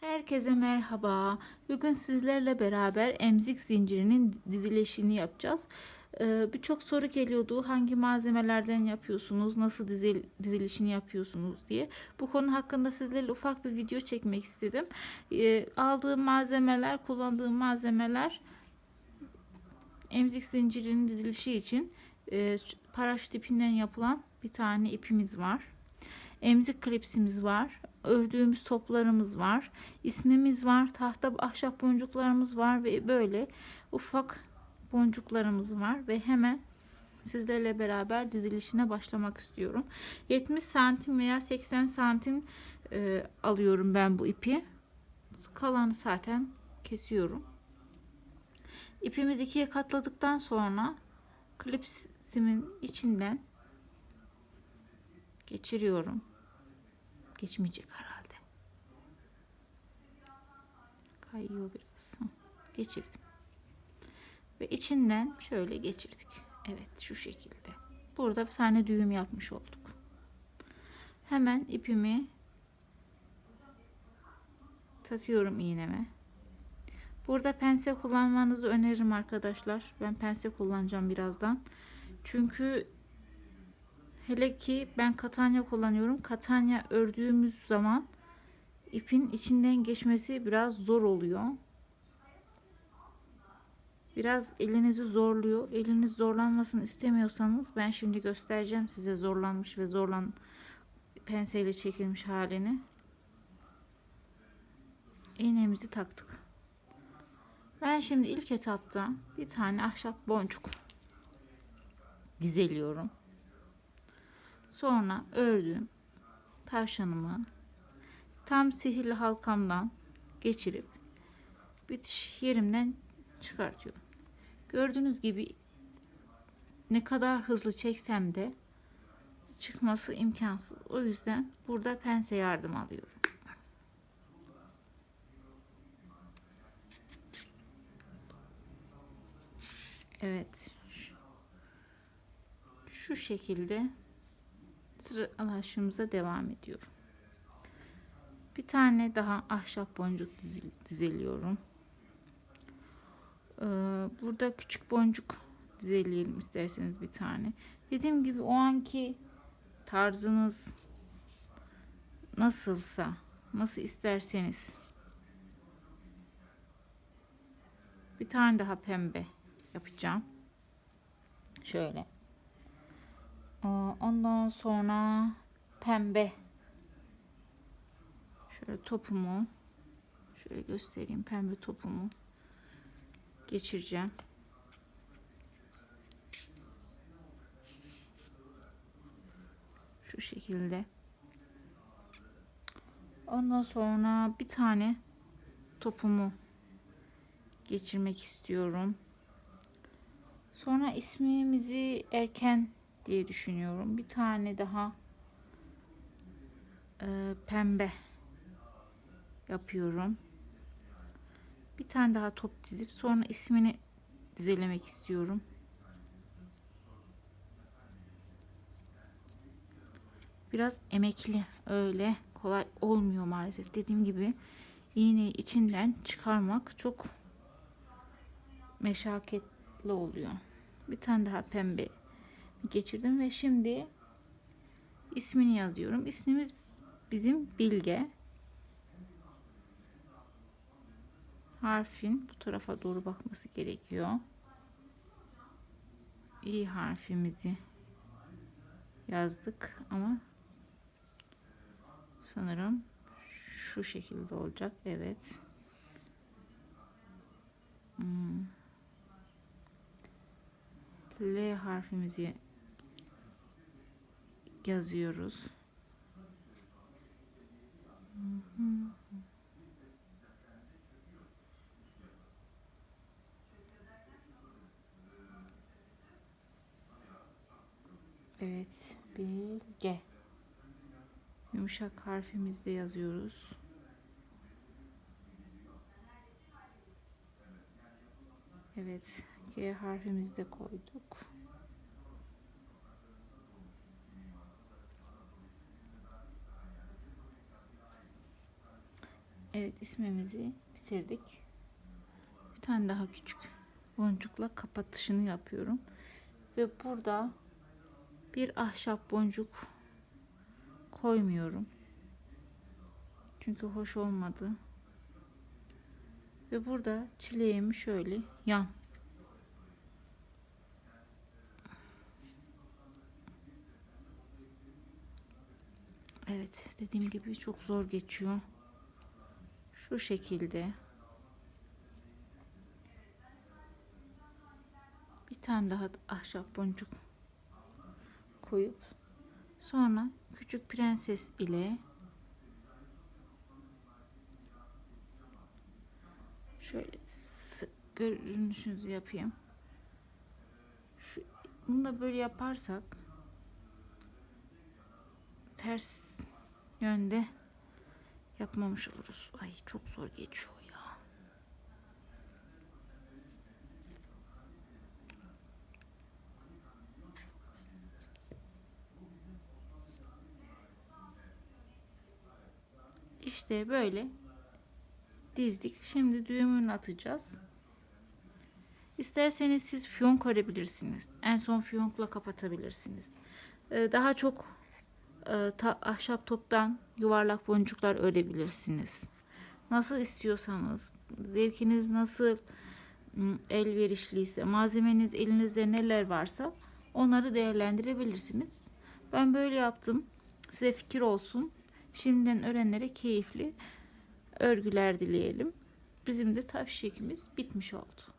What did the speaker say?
Herkese merhaba. Bugün sizlerle beraber emzik zincirinin dizilişini yapacağız. Ee, Birçok soru geliyordu. Hangi malzemelerden yapıyorsunuz? Nasıl dizil, dizilişini yapıyorsunuz diye. Bu konu hakkında sizlerle ufak bir video çekmek istedim. Ee, aldığım malzemeler, kullandığım malzemeler emzik zincirinin dizilişi için e, paraşüt ipinden yapılan bir tane ipimiz var. Emzik klipsimiz var. Ördüğümüz toplarımız var. ismimiz var. Tahta ahşap boncuklarımız var ve böyle ufak boncuklarımız var ve hemen sizlerle beraber dizilişine başlamak istiyorum. 70 santim veya 80 santim e, alıyorum ben bu ipi. Kalanı zaten kesiyorum. İpimizi ikiye katladıktan sonra klipsimin içinden geçiriyorum. Geçmeyecek herhalde. Kayıyor biraz. Geçirdim. Ve içinden şöyle geçirdik. Evet şu şekilde. Burada bir tane düğüm yapmış olduk. Hemen ipimi takıyorum iğneme. Burada pense kullanmanızı öneririm arkadaşlar. Ben pense kullanacağım birazdan. Çünkü hele ki ben katanya kullanıyorum. Katanya ördüğümüz zaman ipin içinden geçmesi biraz zor oluyor. Biraz elinizi zorluyor. Eliniz zorlanmasını istemiyorsanız ben şimdi göstereceğim size zorlanmış ve zorlan penseyle çekilmiş halini. İğnemizi taktık. Ben şimdi ilk etapta bir tane ahşap boncuk dizeliyorum. Sonra ördüğüm tavşanımı tam sihirli halkamdan geçirip bitiş yerimden çıkartıyorum. Gördüğünüz gibi ne kadar hızlı çeksem de çıkması imkansız. O yüzden burada pense yardım alıyorum. Evet. Şu şekilde sıralaşımıza devam ediyorum. Bir tane daha ahşap boncuk dizeliyorum. Ee, burada küçük boncuk dizeleyelim isterseniz bir tane. Dediğim gibi o anki tarzınız nasılsa, nasıl isterseniz. Bir tane daha pembe yapacağım. Şöyle. Ondan sonra pembe. Şöyle topumu şöyle göstereyim pembe topumu geçireceğim. Şu şekilde. Ondan sonra bir tane topumu geçirmek istiyorum. Sonra ismimizi erken diye düşünüyorum. Bir tane daha e, pembe yapıyorum. Bir tane daha top dizip sonra ismini dizelemek istiyorum. Biraz emekli öyle kolay olmuyor maalesef. Dediğim gibi iğneyi içinden çıkarmak çok meşakkatli oluyor. Bir tane daha pembe geçirdim ve şimdi ismini yazıyorum. İsmimiz bizim Bilge. Harfin bu tarafa doğru bakması gerekiyor. İ harfimizi yazdık ama sanırım şu şekilde olacak. Evet. Hmm. L harfimizi yazıyoruz. Evet, bilge. Yumuşak harfimizde yazıyoruz. Evet, G harfimizi de koyduk. Evet ismimizi bitirdik. Bir tane daha küçük boncukla kapatışını yapıyorum. Ve burada bir ahşap boncuk koymuyorum. Çünkü hoş olmadı. Ve burada çileğimi şöyle yan Evet dediğim gibi çok zor geçiyor. Şu şekilde. Bir tane daha ahşap boncuk koyup sonra küçük prenses ile şöyle görünüşünüzü yapayım. Şu, bunu da böyle yaparsak ters yönde yapmamış oluruz. Ay çok zor geçiyor ya. İşte böyle dizdik. Şimdi düğümünü atacağız. İsterseniz siz fiyonk örebilirsiniz. En son fiyonkla kapatabilirsiniz. Ee, daha çok e, ta- ahşap toptan yuvarlak boncuklar örebilirsiniz. Nasıl istiyorsanız, zevkiniz nasıl elverişliyse, malzemeniz elinizde neler varsa onları değerlendirebilirsiniz. Ben böyle yaptım. Size fikir olsun. Şimdiden öğrenlere keyifli örgüler dileyelim. Bizim de tavşikimiz bitmiş oldu.